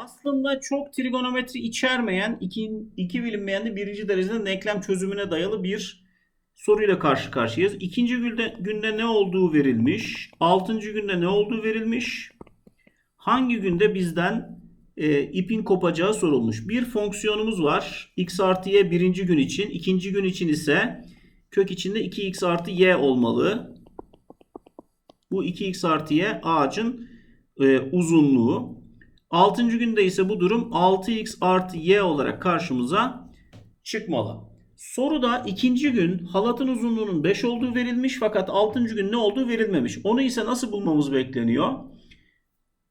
Aslında çok trigonometri içermeyen, iki, iki bilinmeyen de birinci dereceden denklem çözümüne dayalı bir soruyla karşı karşıyayız. İkinci günde, günde ne olduğu verilmiş. Altıncı günde ne olduğu verilmiş. Hangi günde bizden e, ipin kopacağı sorulmuş. Bir fonksiyonumuz var. x artı y birinci gün için. ikinci gün için ise kök içinde 2x artı y olmalı. Bu 2x artı y ağacın e, uzunluğu. 6. günde ise bu durum 6x artı y olarak karşımıza çıkmalı. Soruda ikinci gün halatın uzunluğunun 5 olduğu verilmiş fakat 6. gün ne olduğu verilmemiş. Onu ise nasıl bulmamız bekleniyor?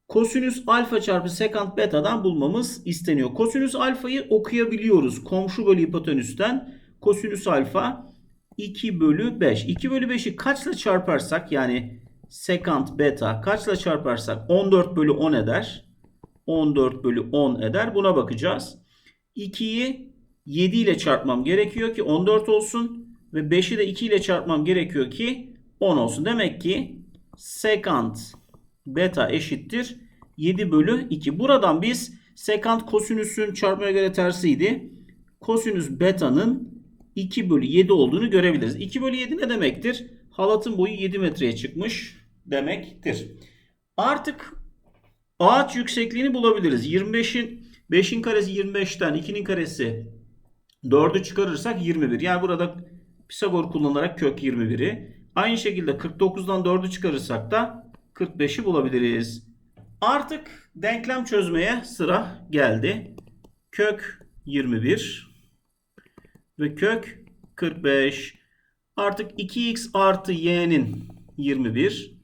Kosinüs alfa çarpı sekant beta'dan bulmamız isteniyor. Kosinüs alfayı okuyabiliyoruz. Komşu bölü hipotenüsten kosinüs alfa 2 bölü 5. 2 bölü 5'i kaçla çarparsak yani sekant beta kaçla çarparsak 14 bölü 10 eder. 14 bölü 10 eder. Buna bakacağız. 2'yi 7 ile çarpmam gerekiyor ki 14 olsun. Ve 5'i de 2 ile çarpmam gerekiyor ki 10 olsun. Demek ki sekant beta eşittir 7 bölü 2. Buradan biz sekant kosinüsün çarpmaya göre tersiydi. Kosinüs beta'nın 2 bölü 7 olduğunu görebiliriz. 2 bölü 7 ne demektir? Halatın boyu 7 metreye çıkmış demektir. Artık ağaç yüksekliğini bulabiliriz. 25'in 5'in karesi 25'ten 2'nin karesi 4'ü çıkarırsak 21. Yani burada Pisagor kullanarak kök 21'i. Aynı şekilde 49'dan 4'ü çıkarırsak da 45'i bulabiliriz. Artık denklem çözmeye sıra geldi. Kök 21 ve kök 45. Artık 2x artı y'nin 21,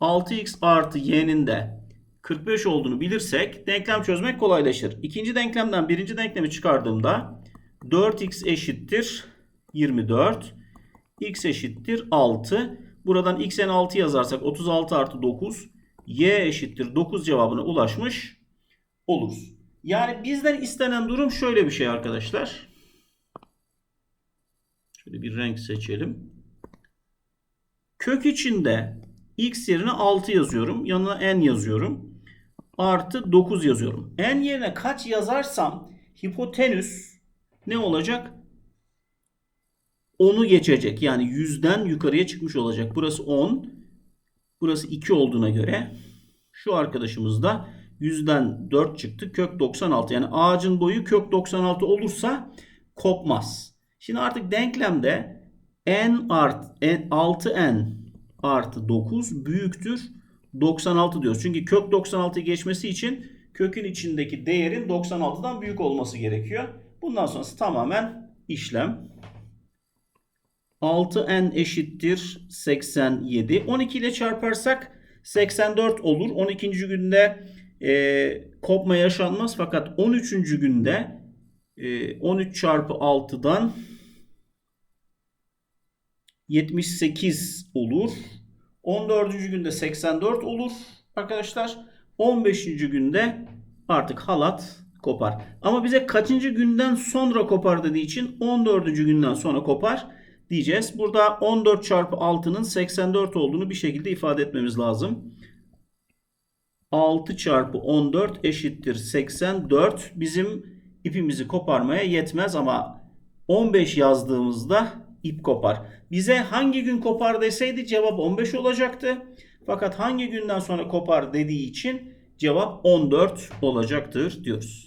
6x artı y'nin de 45 olduğunu bilirsek denklem çözmek kolaylaşır. İkinci denklemden birinci denklemi çıkardığımda 4x eşittir 24, x eşittir 6. Buradan x'en 6 yazarsak 36 artı 9, y eşittir 9 cevabına ulaşmış oluruz. Yani bizden istenen durum şöyle bir şey arkadaşlar. Şöyle bir renk seçelim. Kök içinde x yerine 6 yazıyorum. Yanına n yazıyorum. Artı 9 yazıyorum. n yerine kaç yazarsam hipotenüs ne olacak? 10'u geçecek. Yani 100'den yukarıya çıkmış olacak. Burası 10. Burası 2 olduğuna göre şu arkadaşımız da 100'den 4 çıktı. Kök 96. Yani ağacın boyu kök 96 olursa kopmaz. Şimdi artık denklemde n art n, 6n artı 9 büyüktür 96 diyoruz. Çünkü kök 96'yı geçmesi için kökün içindeki değerin 96'dan büyük olması gerekiyor. Bundan sonrası tamamen işlem. 6n eşittir 87. 12 ile çarparsak 84 olur. 12. günde e, kopma yaşanmaz. Fakat 13. günde e, 13 çarpı 6'dan 78 olur. 14. günde 84 olur arkadaşlar. 15. günde artık halat kopar. Ama bize kaçıncı günden sonra kopar dediği için 14. günden sonra kopar diyeceğiz. Burada 14 çarpı 6'nın 84 olduğunu bir şekilde ifade etmemiz lazım. 6 çarpı 14 eşittir 84. Bizim ipimizi koparmaya yetmez ama 15 yazdığımızda ip kopar. Bize hangi gün kopar deseydi cevap 15 olacaktı. Fakat hangi günden sonra kopar dediği için cevap 14 olacaktır diyoruz.